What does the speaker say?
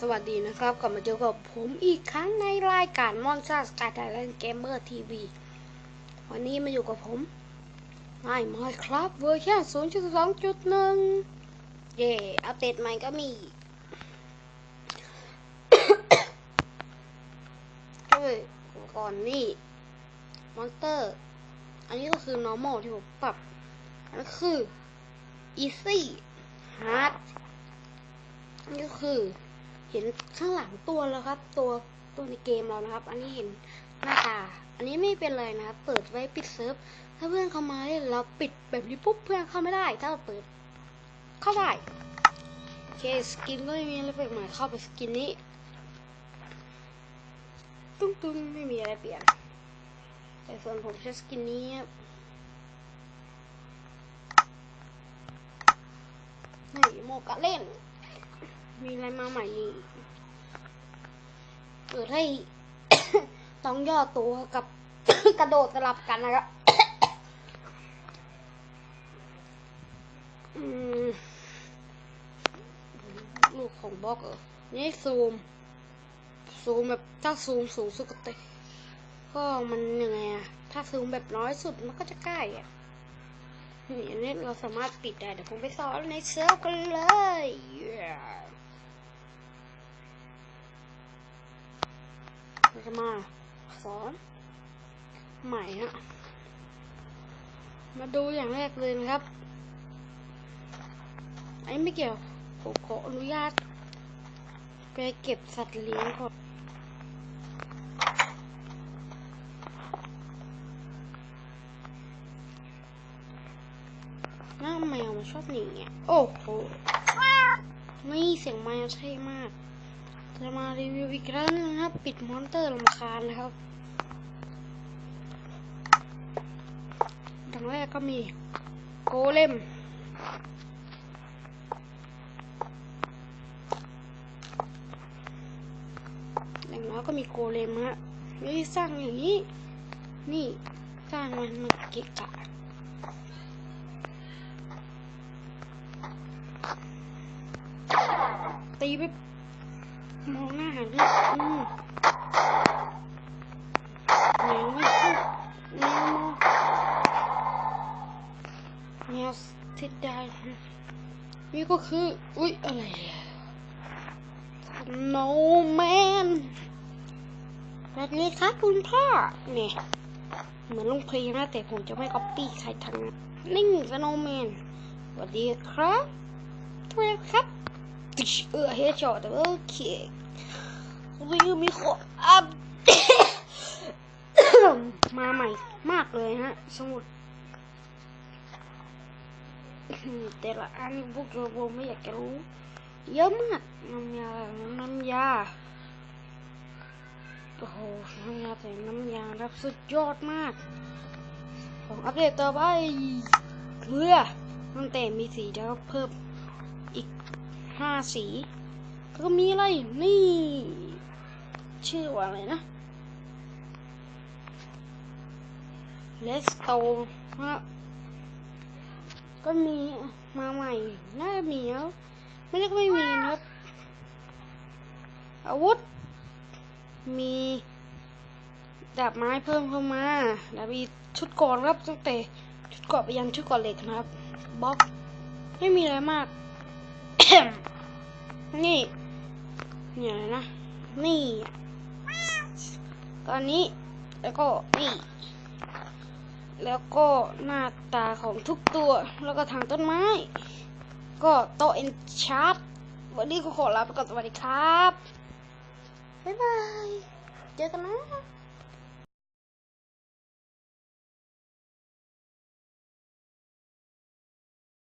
สวัสดีนะครับ กลับมาเจอกับผมอีกครั้งในรายการมอนซ่าสกายไทยแลนด์เกมเมอร์ทีวีวันนี้มาอยู่กับผมไอ้มอยครับเวอร์ชัน0.2.1 เย่อัปเดตใหม่ก็มีก็เลยก่อนนี่มอนสเตอร์ อันนี้ก็คือ normal ที่ผมปรับ อันนี้คือ easy hard นนี้ก็คือ เห็นข้างหลังตัวแล้วครับ ตัวตัวในเกมเรานะครับ อันนี้เห็นหน้าตา อันนี้ไม่เป็นไรนะครับ เปิดไว้ปิดเซิร์ฟ ถ้าเพื่อนเข้ามาเล่นเราปิดแบบนี้ปุ๊บเพื่อนเข้าไม่ได้ ถ้าเราเปิด เข้าได้โอเคสกินก็ไม่มีอะไรแปลกใหม่เข้าไปสกินนี้ ตุ้งตุ้งไม่มีอะไรเปลี่ยน แต่ส่วนผมใช้สกินนี้ครับนี่โมกะเล่น มีอะไรมาใหม่นี่เปิดให้ ต้องย่อตัวกับ กระโดดสลับกันนะครับลูกของบล็อกเหรอนี่ซูม ซูมแบบถ้าซูมสูงสุดก็เตะก็มันยังไงอะถ้าซูมแบบน้อยสุดมันก็จะใกล้อะนี่อันนี้เราสามารถปิดได้เดี๋ยวผมไปสอนในเซิร์ฟกันเลย Yeah เราจะมาสอนใหม่ฮะมาดูอย่างแรกเลยนะครับไอ้ไม่เกี่ยวผมขออนุญาต ไปเก็บสัตว์เลี้ยงก่อนน้าแมวมันชอบหนีอะโอ้โห นี่เสียงแมวใช่มาก จะมารีวิวอีกครั้งนึงนะครับ ปิดมอนเตอร์ลำคาญนะครับดังแรกก็มีโกเลมอย่างน้อยก็มีโกเลมฮะไม่ได้สร้างอย่างนี้ นี่สร้างมันมันเกะกะตีไป มองหน้าหันด้วยอืมแมวไม่ขึ้นแมวมองแมวทิดได้นี่ก็คือ อุ๊ย อะไรอะ no man สวัสดีครับคุณพ่อ เนี่ย เหมือนลุงเพลงนะแต่ผมจะไม่ก๊อปปี้ใครทั้งนั้นนิ่งสโนแมนสวัสดีครับทุกคนครับ เออเฮดช็อตโอเควิวมีขออัพมาใหม่มากเลยฮะ สมุด แต่ละอันพวกเราผมไม่อยากจะรู้ เยอะมากน้ำยาน้ำยาโอ้โหน้ำยาแต่น้ำยารับสุดยอดมากของอัปเดตต่อไปเพื่อตั้งแต่มีสีแล้วเพิ่มอีก ห้าสีก็มีอะไร นี่ ชื่อว่าอะไรนะ Let's go ฮะก็มีมาใหม่ น่าจะมีแล้ว ไม่ได้ก็ไม่มีนะครับ อาวุธ มีดาบไม้เพิ่มเข้ามาแล้วมีชุดก่อนครับ ตั้งแต่ชุดเกราะไปยันชุดเกราะเหล็กนะครับบล็อก ไม่มีอะไรมาก นี่นี่ยนะ นี่ ตอนนี้แล้วก็นี่ แล้วก็หน้าตาของทุกตัว แล้วก็ทางต้นไม้ ก็โตเอ็นชาร์ตวันนี้ก็ขอลาไปก่อนสวัสดีครับ บ๊ายบาย เจอกันนะ